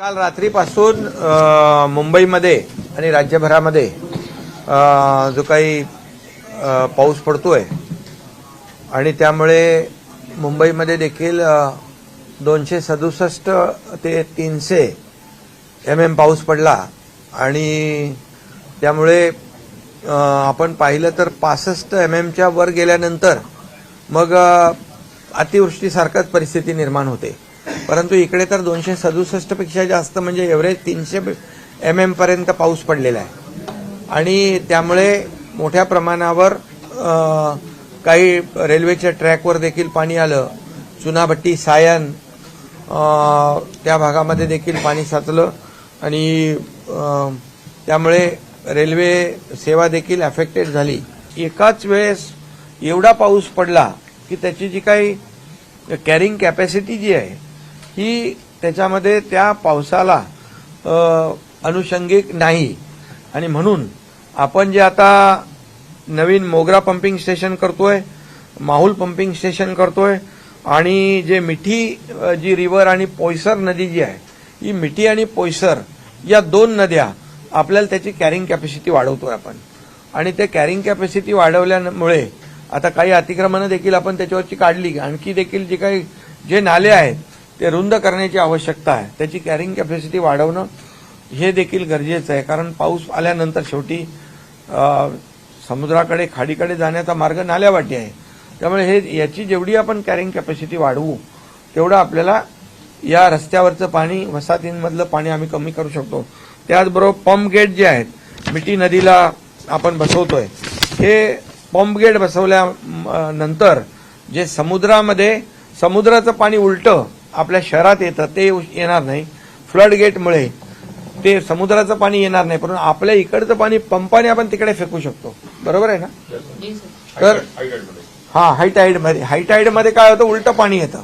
काल रात्रीपासून मुंबईमध्ये आणि राज्यभरामध्ये जो काही पाऊस पडतोय. आणि त्यामुळे मुंबईमध्ये देखील दोनशे सदुसष्ट ते तीनशे एम एम पाऊस पडला. आणि त्यामुळे आपण पाहिलं तर पासष्ट एम एमच्या वर गेल्यानंतर मग अतिवृष्टीसारखंच परिस्थिती निर्माण होते. परंतु इकडे तर दोनशे सदुसष्टपेक्षा जास्त म्हणजे एव्हरेज तीनशे एम एम पर्यंत पाऊस पडलेला आहे. आणि त्यामुळे मोठ्या प्रमाणावर काही रेल्वेच्या ट्रॅकवर देखील पाणी आलं. चुनाभट्टी सायन त्या भागामध्ये देखील पाणी साचलं. आणि त्यामुळे रेल्वे सेवा देखील अफेक्टेड झाली. एकाच वेळेस एवढा पाऊस पडला की त्याची जी काही कॅरिंग कॅपॅसिटी जी आहे ही त्याच्यामध्ये त्या पावसाला अनुषंगिक नाही. आणि म्हणून आपण जे आता नवीन मोगरा पंपिंग स्टेशन करतोय माहुल पंपिंग स्टेशन करतोय आणि जे मिठी जी रिव्हर आणि पोयसर नदी जी आहे ही मिठी आणि पोयसर या दोन नद्या आपल्याला त्याची कॅरिंग कॅपॅसिटी वाढवतोय आपण. आणि ते कॅरिंग कॅपॅसिटी वाढवल्यामुळे आता काही अतिक्रमणं देखील आपण त्याच्यावरची काढली. आणखी देखील जे काही जे नाले आहेत ते रुंद करण्याची आवश्यकता आहे. त्याची कॅरिंग कॅपॅसिटी वाढवणं हे देखील गरजेचं आहे. कारण पाऊस आल्यानंतर शेवटी समुद्राकडे खाडीकडे जाण्याचा मार्ग नाल्यावाटी आहे. त्यामुळे हे याची जेवढी आपण कॅरिंग कॅपॅसिटी वाढवू तेवढं आपल्याला या रस्त्यावरचं पाणी वसाहतींमधलं पाणी आम्ही कमी करू शकतो. त्याचबरोबर पंप गेट जे आहेत मिठी नदीला आपण बसवतोय. हे पंप गेट बसवल्यानंतर जे समुद्रामध्ये समुद्राचं पाणी उलटं आपल्या शहरात येतं ते येणार नाही. फ्लड गेटमुळे ते समुद्राचं पाणी येणार नाही परंतु आपल्या इकडचं पाणी पंपाने आपण तिकडे फेकू शकतो. बरोबर आहे ना? तर हा हाय टाईडमध्ये हाय टाईडमध्ये काय होतं उलटं पाणी येतं.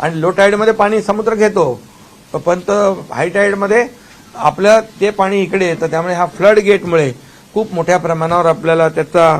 आणि लो टाईडमध्ये पाणी समुद्र घेतो. पण हाय टाईडमध्ये आपलं ते पाणी इकडे येतं. त्यामुळे हा फ्लड गेटमुळे खूप मोठ्या प्रमाणावर आपल्याला त्याचा